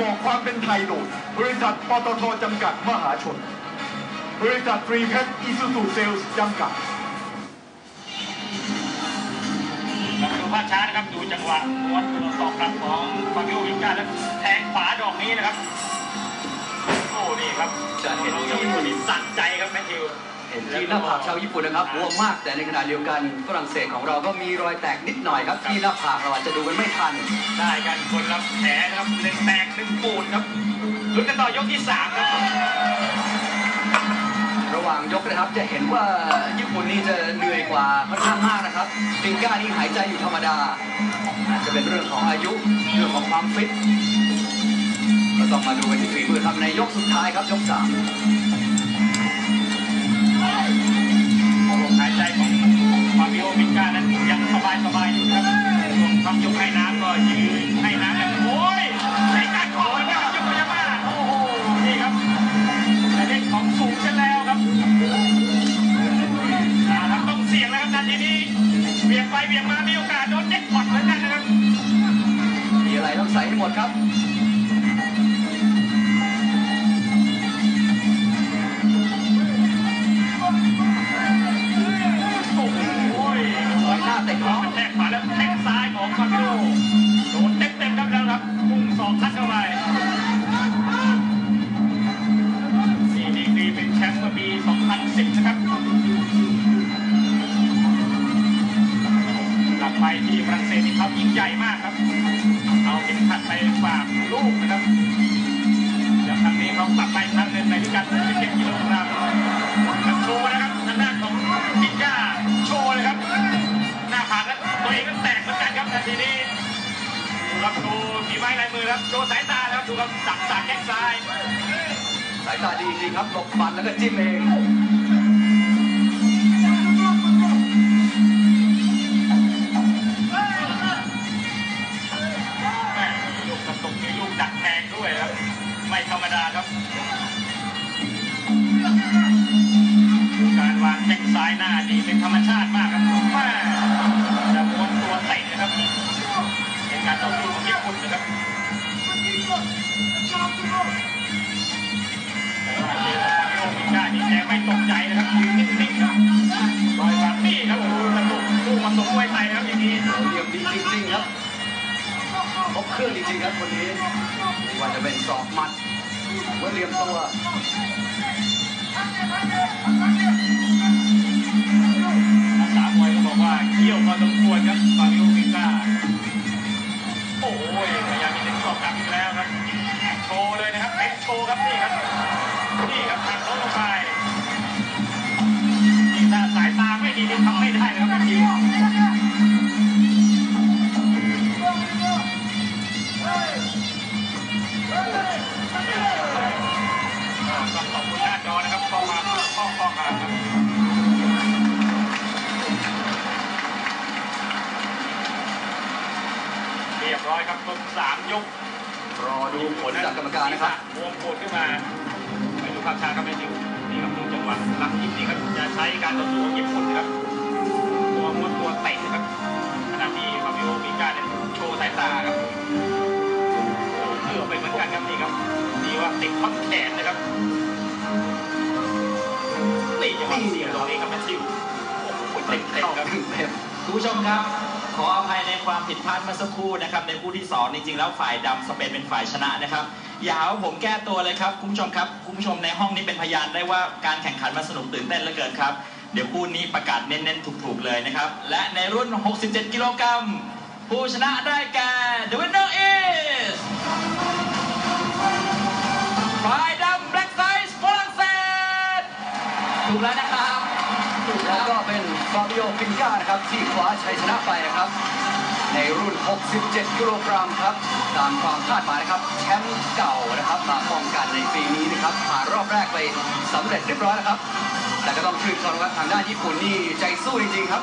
บอกความเป็นไทยโดยบริษัทปตทจำกัดมหาชน บริษัทฟรีแพ็คอิซูซูเซลส์จำกัดครับดูภาพช้านะครับดูจังหวะม้วนตัวตอกกลับของฟาบิโอวิก้าแล้วแทงขวาดอกนี้นะครับ โอ้นี่ครับจะเห็นน้องที่ญี่ปุ่นนี่สั่นใจครับแมทธิว ที่หน้าผากชาวญี่ปุ่นนะครับบวมมากแต่ในขณะเดียวกันฝรั่งเศสของเราก็มีรอยแตกนิดหน่อยครับ ที่หน้าผากเราอาจจะดูกันไม่ทัน ได้กันคนละแผลนะครับหนึ่งแตกหนึ่งปูนครับลุ้นกันต่อยกที่สามครับระหว่างยกนะครับจะเห็นว่าญี่ปุ่นนี่จะเหนื่อยกว่าค่อนข้างมากนะครับฟิงก้านี่หายใจอยู่ธรรมดาอาจจะเป็นเรื่องของอายุเรื่องของความฟิตก็ต้องมาดูกันที่ฝีมือครับในยกสุดท้ายครับยกสาม ที่ฝรั่งเศสที่เขายิ่งใหญ่มากครับ เอาเข็มขัดไปฝากลูกนะครับ แล้วครั้งนี้เขากลับไปครั้งหนึ่งในพิกัด67กิโลกรัมแล้วโชว์นะครับทางด้านของพิก้าโชว์เลยครับ หน้าผากแล้วตัวเองก็แตกเหมือนกันครับนาทีนี้ดูครับดูฝีไม้ลายมือครับโชว์สายตาแล้วดูครับสับสากแข้งซ้าย สายตาดีจริงครับหลบบัตรแล้วก็จิ้มเอง ไม่ธรรมดาครับการวางแข้งซ้ายหน้าดีเป็นธรรมชาติมากครับแม่จะม้วนตัวเตะนะครับเป็นการต่อสู้ของญี่ปุ่นนะครับแต่ว่าเจอกับฟาบิโอมิก้านี่แกไม่ตก ครบเครื่องจริงๆครับคนนี้ไม่ว่าจะเป็นสอบมัดว่าเหลี่ยมตัว หน้าจอนะครับข้ามาเพื่อข้อข้อกาครับเรียบร้อยครับครบสามยกรอดูผลจากกรรมการนะครับวงโคดขึ้นมาไปดูภาพช้าครับแมทธิวนี่ครับดูจังหวะหลักยิงนี่ครับจะใช้การต่อสู้ของญี่ปุ่นครับตัวม้วนตัวเตะครับขณะที่ฟาบิโอมีการเนี่ยโชว์สายตาครับโอ้เกือบไปเหมือนกันครับนี่ครับนี่ว่าติดข้อแขนนะ โอ้โหเต็มครับเต็มคุณผู้ชมครับ ขออภัยในความผิดพลาดเมื่อสักครู่นะครับ ในคู่ที่สองจริงๆแล้วฝ่ายดำสเปนเป็นฝ่ายชนะนะครับอย่าว่าผมแก้ตัวเลยครับคุณผู้ชมครับคุณผู้ชมในห้องนี้เป็นพยานได้ว่าการแข่งขันมันสนุกตื่นเต้นเหลือเกินครับ เดี๋ยวคู่นี้ประกาศเน้นๆถูกๆเลยนะครับ และในรุ่น 67 กิโลกรัมผู้ชนะได้แก่ The winner is ฝ่ายดำ Black Size ฝรั่งเศสถูกแล้วนะครับถูก แล้ แล้ว ว ก็เป็น ฟาบิโอฟินก้านะครับที่คว้าชัยชนะไปนะครับ ในรุ่น 67 กิโลกรัมครับ ตามความคาดหมายนะครับแชมป์เก่านะครับมาป้องกันในปีนี้นะครับผ่านรอบแรกไปสำเร็จเรียบร้อยแล้วครับ แต่ก็ต้องชื่นชมว่าทางด้านญี่ปุ่นนี่ใจสู้จริงๆครับ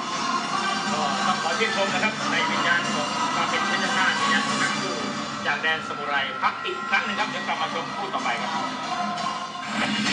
ก็ต้องขอชื่นชมนะครับในวิญญาณของความเป็นเพชรฆาตวิญญาณของนักสู้จากแดนสมุไรพักอีกครั้งหนึ่งครับเดี๋ยวกลับมาชมคู่ต่อไปครับ